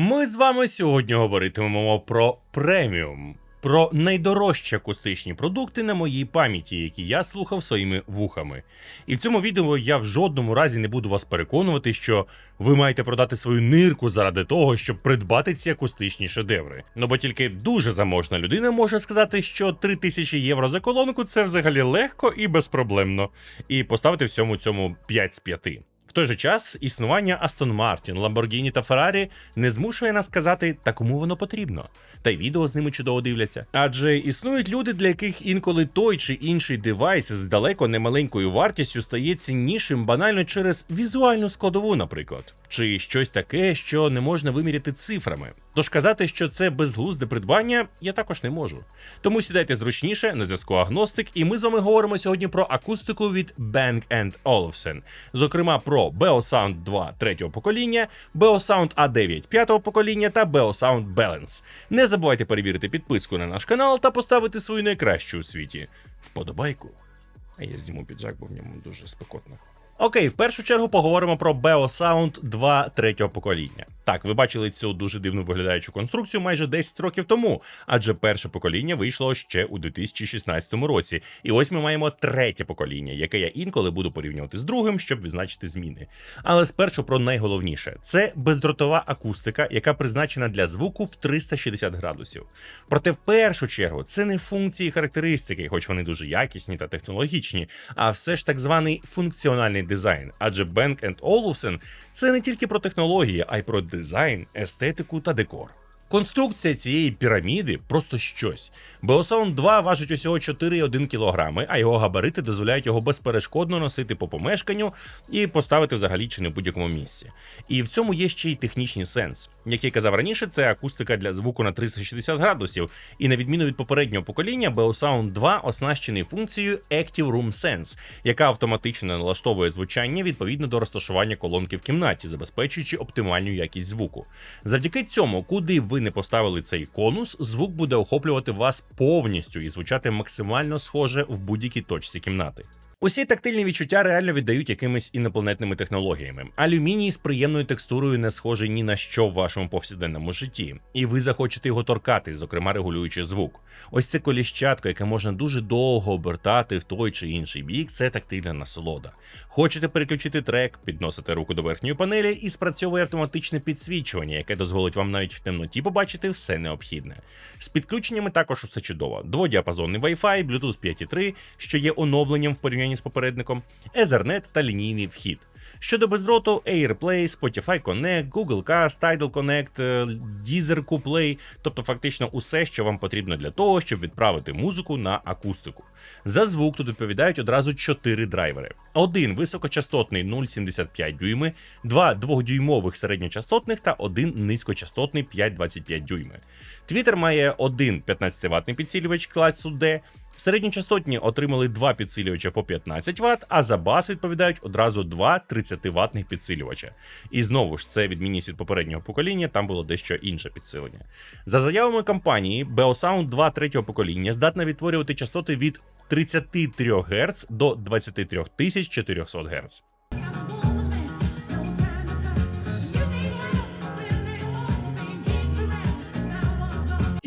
Ми з вами сьогодні говоритимемо про преміум, про найдорожчі акустичні продукти на моїй пам'яті, які я слухав своїми вухами. І в цьому відео я в жодному разі не буду вас переконувати, що ви маєте продати свою нирку заради того, щоб придбати ці акустичні шедеври. Ну бо тільки дуже заможна людина може сказати, що 3000 євро за колонку це взагалі легко і безпроблемно, і поставити всьому цьому 5 з 5. Той же час існування Aston Martin, Lamborghini та Ferrari не змушує нас казати, та кому воно потрібно. Та й відео з ними чудово дивляться. Адже існують люди, для яких інколи той чи інший девайс з далеко не маленькою вартістю стає ціннішим банально через візуальну складову, наприклад, чи щось таке, що не можна виміряти цифрами. Тож казати, що це безглузде придбання, я також не можу. Тому сідайте зручніше на зв'язку Агностик, і ми з вами говоримо сьогодні про акустику від Bang Olufsen. Зокрема, про Beosound 2 третього покоління, Beosound A9 п'ятого покоління та Beosound Balance. Не забувайте перевірити підписку на наш канал та поставити свою найкращу у світі вподобайку. А я зніму піджак, бо в ньому дуже спекотно. Окей, в першу чергу поговоримо про Beosound 2 третього покоління. Так, ви бачили цю дуже дивну виглядаючу конструкцію майже 10 років тому, адже перше покоління вийшло ще у 2016 році. І ось ми маємо третє покоління, яке я інколи буду порівнювати з другим, щоб відзначити зміни. Але спершу про найголовніше: це бездротова акустика, яка призначена для звуку в 360 градусів. Проте, в першу чергу, це не функції і характеристики, хоч вони дуже якісні та технологічні, а все ж так званий функціональний дизайн. Адже Bang Olufsen – це не тільки про технології, а й про дизайн, естетику та декор. Конструкція цієї піраміди просто щось. Beosound 2 важить усього 4,1 кг, а його габарити дозволяють його безперешкодно носити по помешканню і поставити взагалі чи не в будь-якому місці. І в цьому є ще й технічний сенс. Як я казав раніше, це акустика для звуку на 360 градусів, і на відміну від попереднього покоління, Beosound 2 оснащений функцією Active Room Sense, яка автоматично налаштовує звучання відповідно до розташування колонки в кімнаті, забезпечуючи оптимальну якість звуку. Завдяки цьому, куди ви не поставили цей конус, звук буде охоплювати вас повністю і звучати максимально схоже в будь-якій точці кімнати. Усі тактильні відчуття реально віддають якимись інопланетними технологіями. Алюміній з приємною текстурою не схожий ні на що в вашому повсякденному житті, і ви захочете його торкати, зокрема регулюючи звук. Ось це коліщатко, яке можна дуже довго обертати в той чи інший бік. Це тактильна насолода. Хочете переключити трек, підносите руку до верхньої панелі і спрацьовує автоматичне підсвічування, яке дозволить вам навіть в темноті побачити все необхідне. З підключеннями також усе чудово. Дводіапазонний Wi-Fi, Bluetooth 5.3, що є оновленням в порівнянні з попередником, Ethernet та лінійний вхід. Щодо бездроту, AirPlay, Spotify Connect, Google Cast, Tidal Connect, е, Deezer CuPlay, тобто фактично усе, що вам потрібно для того, щоб відправити музику на акустику. За звук тут відповідають одразу 4 драйвери: один високочастотний 0,75 дюйми, два двохдюймових середньочастотних та один низькочастотний 5,25 дюйми. Твіттер має один 15 ватний підсилювач класу D, Середньочастотні отримали два підсилювача по 15 Вт, а за бас відповідають одразу два 30 ватних підсилювача. І знову ж це відмінність від попереднього покоління, там було дещо інше підсилення. За заявами компанії, Beosound 2 третього покоління здатна відтворювати частоти від 33 Гц до 23 400 Гц.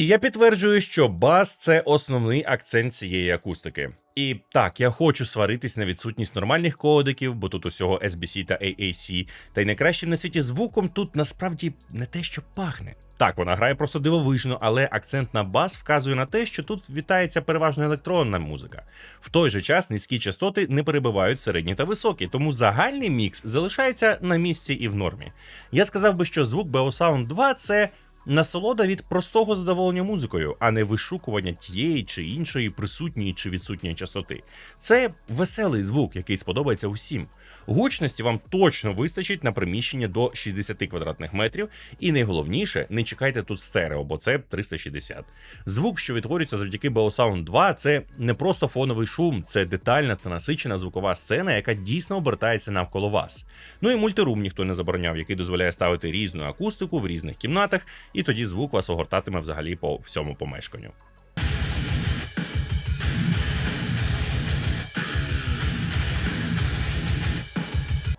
І я підтверджую, що бас це основний акцент цієї акустики. І так, я хочу сваритись на відсутність нормальних кодиків, бо тут усього SBC та AAC, та й найкращим на світі звуком тут насправді не те, що пахне. Так, вона грає просто дивовижно, але акцент на бас вказує на те, що тут вітається переважно електронна музика. В той же час низькі частоти не перебивають середні та високі, тому загальний мікс залишається на місці і в нормі. Я сказав би, що звук Beosound 2 це Насолода від простого задоволення музикою, а не вишукування тієї чи іншої присутньої чи відсутньої частоти. Це веселий звук, який сподобається усім. Гучності вам точно вистачить на приміщення до 60 квадратних метрів, і найголовніше, не чекайте тут стерео, бо це 360. Звук, що відтворюється завдяки Beosound 2, це не просто фоновий шум, це детальна та насичена звукова сцена, яка дійсно обертається навколо вас. Ну і мультирум ніхто не забороняв, який дозволяє ставити різну акустику в різних кімнатах і тоді звук вас огортатиме взагалі по всьому помешканню.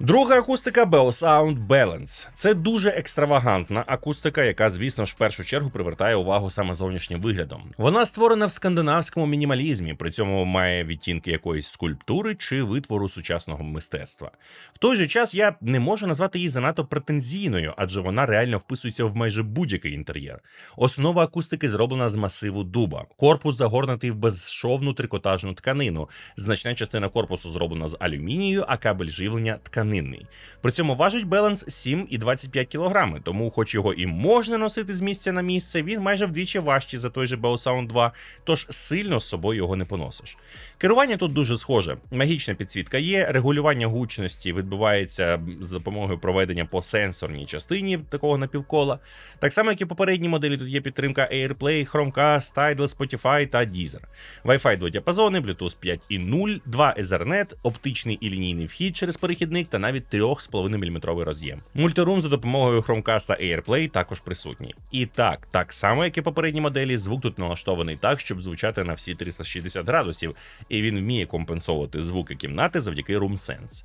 Друга акустика Beosound Balance. Це дуже екстравагантна акустика, яка, звісно ж, в першу чергу привертає увагу саме зовнішнім виглядом. Вона створена в скандинавському мінімалізмі, при цьому має відтінки якоїсь скульптури чи витвору сучасного мистецтва. В той же час я не можу назвати її занадто претензійною, адже вона реально вписується в майже будь-який інтер'єр. Основа акустики зроблена з масиву дуба. Корпус загорнутий в безшовну трикотажну тканину. Значна частина корпусу зроблена з алюмінію, а кабель живлення тканинний. При цьому важить Баланс 7,25 кг, тому, хоч його і можна носити з місця на місце, він майже вдвічі важчий за той же Beosound 2, тож сильно з собою його не поносиш. Керування тут дуже схоже. Магічна підсвітка є, регулювання гучності відбувається за допомогою проведення по сенсорній частині такого напівкола. Так само, як і в попередній моделі, тут є підтримка AirPlay, Chromecast, Tidal, Spotify та Deezer. Wi-Fi 2 діапазони, Bluetooth 5.0, 2 Ethernet, оптичний і лінійний вхід через перехідник та навіть 3,5 мм роз'єм. Мультирум за допомогою Chromecast AirPlay також присутній. І так, так само, як і попередні моделі, звук тут налаштований так, щоб звучати на всі 360 градусів, і він вміє компенсувати звуки кімнати завдяки RoomSense.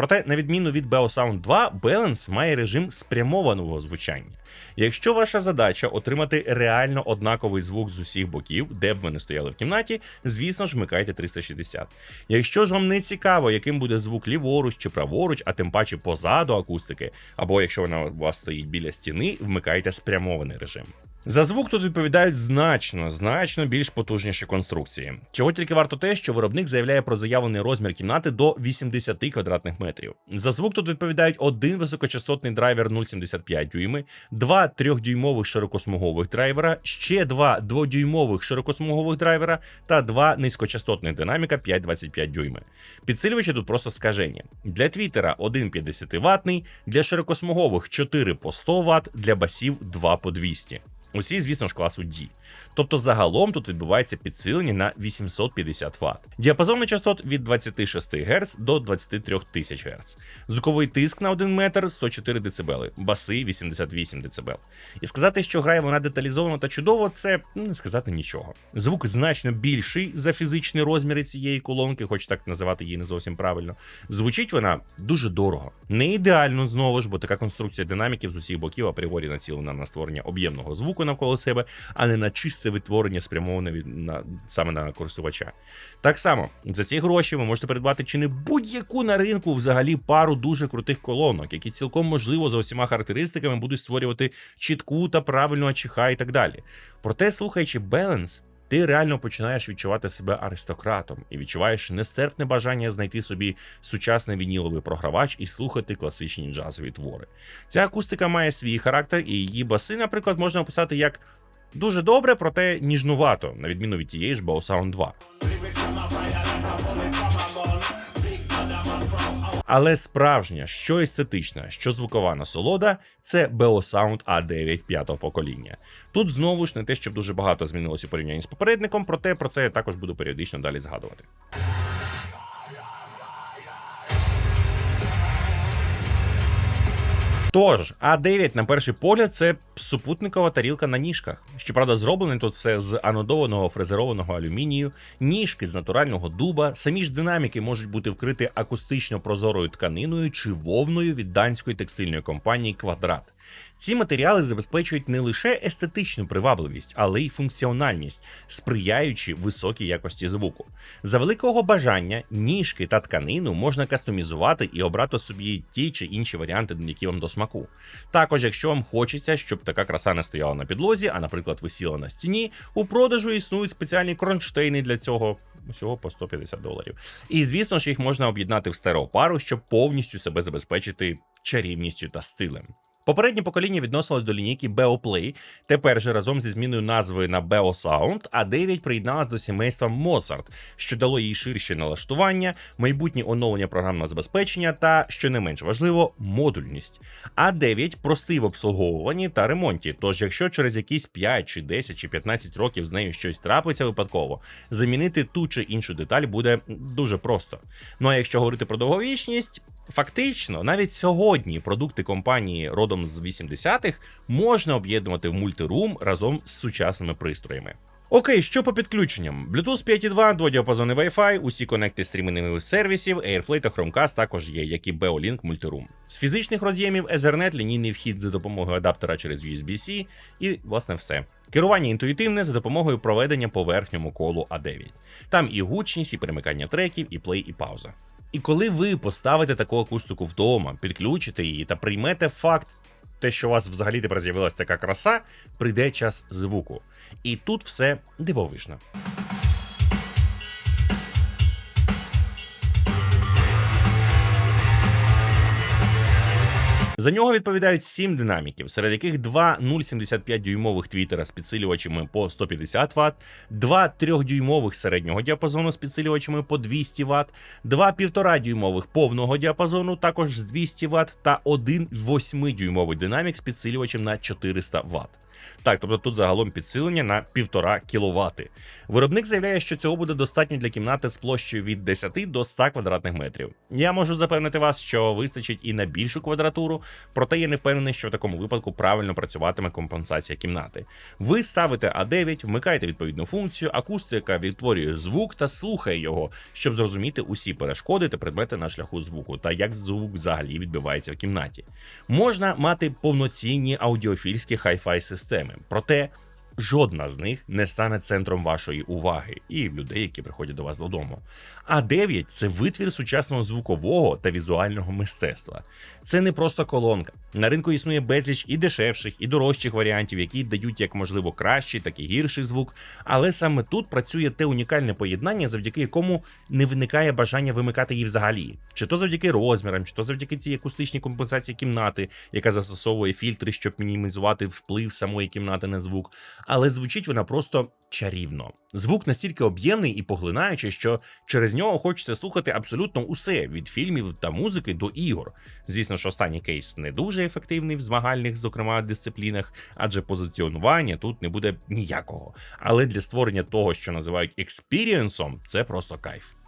Проте, на відміну від Beosound 2, Balance має режим спрямованого звучання. Якщо ваша задача отримати реально однаковий звук з усіх боків, де б ви не стояли в кімнаті, звісно ж вмикайте 360. Якщо ж вам не цікаво, яким буде звук ліворуч чи праворуч, а тим паче позаду акустики, або якщо вона у вас стоїть біля стіни, вмикайте спрямований режим. За звук тут відповідають значно, значно більш потужніші конструкції. Чого тільки варто те, що виробник заявляє про заявлений розмір кімнати до 80 квадратних метрів. За звук тут відповідають один високочастотний драйвер 0,75 дюйми, два трьохдюймових широкосмугових драйвера, ще два дводюймових широкосмугових драйвера та два низькочастотних динаміка 5,25 дюйми. Підсилювачі тут просто скажені. Для твіттера один 50 ватний, для широкосмугових 4 по 100 Вт, для басів 2 по 200. Усі, звісно ж, класу D. Тобто загалом тут відбувається підсилення на 850 Вт. Діапазон частот від 26 Гц до 23 тисяч Гц. Звуковий тиск на 1 метр 104 дБ, баси 88 дБ. І сказати, що грає вона деталізовано та чудово, це не сказати нічого. Звук значно більший за фізичні розміри цієї колонки, хоч так називати її не зовсім правильно. Звучить вона дуже дорого. Не ідеально знову ж, бо така конструкція динаміків з усіх боків апріорі націлена на створення об'ємного звуку навколо себе, а не на чисте витворення, спрямоване від на саме на користувача. Так само за ці гроші ви можете придбати чи не будь-яку на ринку взагалі пару дуже крутих колонок, які цілком можливо за усіма характеристиками будуть створювати чітку та правильну АЧХ і так далі. Проте, слухаючи Balance, ти реально починаєш відчувати себе аристократом і відчуваєш нестерпне бажання знайти собі сучасний вініловий програвач і слухати класичні джазові твори. Ця акустика має свій характер, і її баси, наприклад, можна описати як дуже добре, проте ніжнувато, на відміну від тієї ж Bowsound 2. Але справжня, що естетична, що звукова насолода це Beosound A9 п'ятого покоління. Тут знову ж не те, щоб дуже багато змінилося у порівнянні з попередником, проте про це я також буду періодично далі згадувати. Тож, А9, на перший погляд, це супутникова тарілка на ніжках. Щоправда, зроблене тут все з анодованого фрезерованого алюмінію, ніжки з натурального дуба, самі ж динаміки можуть бути вкриті акустично прозорою тканиною чи вовною від данської текстильної компанії Квадрат. Ці матеріали забезпечують не лише естетичну привабливість, але й функціональність, сприяючи високій якості звуку. За великого бажання ніжки та тканину можна кастомізувати і обрати собі ті чи інші варіанти, які вам до смаку. Також, якщо вам хочеться, щоб така краса не стояла на підлозі, а, наприклад, висіла на стіні, у продажу існують спеціальні кронштейни для цього. Всього по 150 доларів. І звісно ж, їх можна об'єднати в стереопару, щоб повністю себе забезпечити чарівністю та стилем. Попереднє покоління відносилось до лінійки Beoplay, тепер же разом зі зміною назви на Beosound, а 9 приєдналась до сімейства Mozart, що дало їй ширше налаштування, майбутнє оновлення програмного забезпечення та, що не менш важливо, модульність. А 9 простий в обслуговуванні та ремонті. Тож, якщо через якісь 5 чи 10 чи 15 років з нею щось трапиться випадково, замінити ту чи іншу деталь буде дуже просто. Ну а якщо говорити про довговічність, фактично навіть сьогодні продукти компанії родом з 80-х можна об'єднувати в мультирум разом з сучасними пристроями. Окей, що по підключенням? Bluetooth 5.2, дводіапазонний Wi-Fi, усі конекти стрімінгових сервісів, AirPlay та Chromecast також є, як і Beolink Multiroom. З фізичних роз'ємів Ethernet, лінійний вхід за допомогою адаптера через USB-C і, власне, все. Керування інтуїтивне за допомогою проведення по верхньому колу А9. Там і гучність, і перемикання треків, і плей, і пауза. І коли ви поставите таку акустику вдома, підключите її та приймете факт, те, що у вас взагалі тепер з'явилася така краса, прийде час звуку. І тут все дивовижно. За нього відповідають 7 динаміків, серед яких два 0,75 дюймових твітера з підсилювачами по 150 Вт, два 3-дюймових середнього діапазону з підсилювачами по 200 Вт, два 1,5 дюймових повного діапазону також з 200 Вт та один 8-дюймовий динамік з підсилювачем на 400 Вт. Так, тобто тут загалом підсилення на 1,5 кВт. Виробник заявляє, що цього буде достатньо для кімнати з площею від 10 до 100 квадратних метрів. Я можу запевнити вас, що вистачить і на більшу квадратуру, проте я не впевнений, що в такому випадку правильно працюватиме компенсація кімнати. Ви ставите А9, вмикаєте відповідну функцію, акустика відтворює звук та слухає його, щоб зрозуміти усі перешкоди та предмети на шляху звуку, та як звук взагалі відбивається в кімнаті. Можна мати повноцінні аудіофільські хай-фай системи, проте. Жодна з них не стане центром вашої уваги і людей, які приходять до вас додому. А 9 це витвір сучасного звукового та візуального мистецтва. Це не просто колонка. На ринку існує безліч і дешевших, і дорожчих варіантів, які дають як можливо кращий, так і гірший звук. Але саме тут працює те унікальне поєднання, завдяки якому не виникає бажання вимикати її взагалі, чи то завдяки розмірам, чи то завдяки цій акустичній компенсації кімнати, яка застосовує фільтри, щоб мінімізувати вплив самої кімнати на звук. Але звучить вона просто чарівно. Звук настільки об'ємний і поглинаючий, що через нього хочеться слухати абсолютно усе від фільмів та музики до ігор. Звісно, що останній кейс не дуже ефективний в змагальних, зокрема, дисциплінах, адже позиціонування тут не буде ніякого. Але для створення того, що називають експірієнсом, це просто кайф.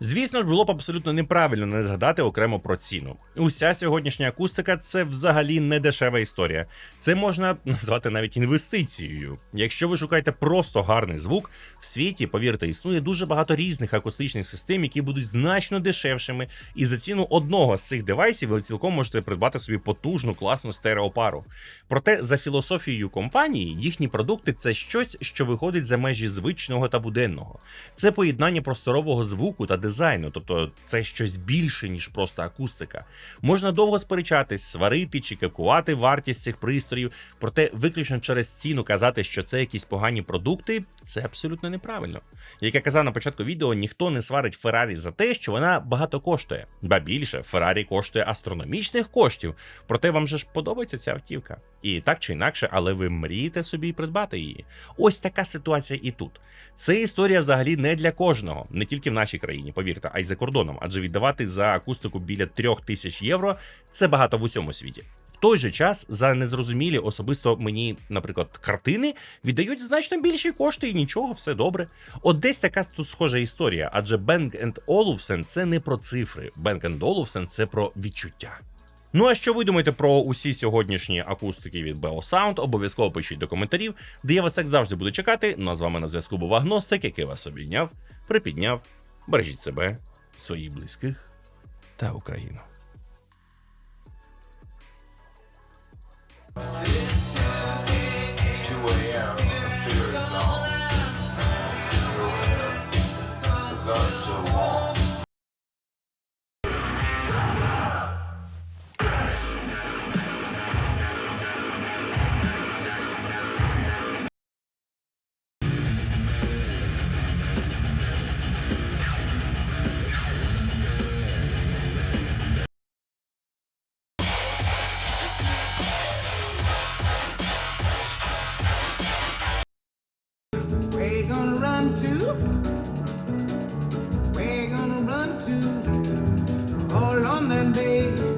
Звісно ж, було б абсолютно неправильно не згадати окремо про ціну. Уся сьогоднішня акустика це взагалі не дешева історія. Це можна назвати навіть інвестицією. Якщо ви шукаєте просто гарний звук, в світі, повірте, існує дуже багато різних акустичних систем, які будуть значно дешевшими, і за ціну одного з цих девайсів ви цілком можете придбати собі потужну класну стереопару. Проте, за філософією компанії, їхні продукти це щось, що виходить за межі звичного та буденного. Це поєднання просторового звуку та дизайну, тобто це щось більше, ніж просто акустика. Можна довго сперечатись, сварити чи кепкувати вартість цих пристроїв, проте виключно через ціну казати, що це якісь погані продукти, це абсолютно неправильно. Як я казав на початку відео, ніхто не сварить Феррарі за те, що вона багато коштує. Ба більше, Феррарі коштує астрономічних коштів, проте вам же ж подобається ця автівка. І так чи інакше, але ви мрієте собі придбати її. Ось така ситуація і тут. Це історія взагалі не для кожного, не тільки в нашій країні, повірте, а й за кордоном, адже віддавати за акустику біля трьох тисяч євро це багато в усьому світі. В той же час за незрозумілі особисто мені, наприклад, картини віддають значно більші кошти і нічого, все добре. От десь така тут схожа історія, адже Bang Olufsen – це не про цифри, Bang Olufsen – це про відчуття. Ну а що ви думаєте про усі сьогоднішні акустики від Sound? Обов'язково пишіть до коментарів, де я вас як завжди буду чекати. Ну а з вами на зв'язку був Агностик, який вас обійняв, припідняв. Бережіть себе, своїх близьких та Україну. It's one, two.